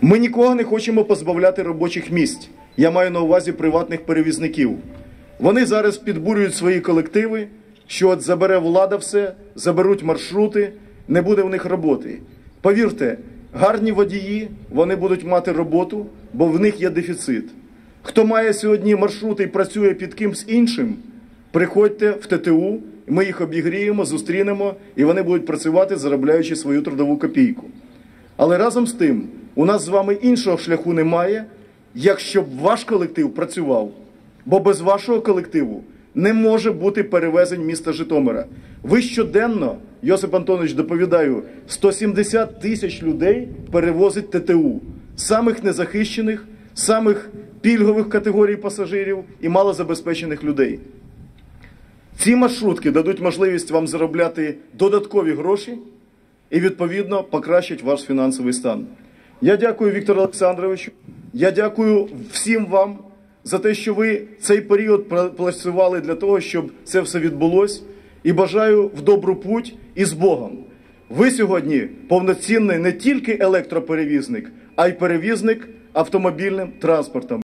Ми нікого не хочемо позбавляти робочих місць. Я маю на увазі приватних перевізників. Вони зараз підбурюють свої колективи, що от забере влада все, заберуть маршрути, не буде в них роботи. Повірте, гарні водії вони будуть мати роботу, бо в них є дефіцит. Хто має сьогодні маршрути і працює під кимсь іншим, приходьте в ТТУ, ми їх обігріємо, зустрінемо, і вони будуть працювати, заробляючи свою трудову копійку. Але разом з тим, у нас з вами іншого шляху немає, як щоб ваш колектив працював. Бо без вашого колективу не може бути перевезень міста Житомира. Ви щоденно, Йосип Антонович, доповідаю, 170 тисяч людей перевозить ТТУ, самих незахищених, самих пільгових категорій пасажирів і малозабезпечених людей. Ці маршрутки дадуть можливість вам заробляти додаткові гроші і відповідно покращать ваш фінансовий стан. Я дякую Віктору Олександровичу. Я дякую всім вам за те, що ви цей період пра- працювали для того, щоб це все відбулось. І бажаю в добру путь і з Богом. Ви сьогодні повноцінний не тільки електроперевізник, а й перевізник автомобільним транспортом.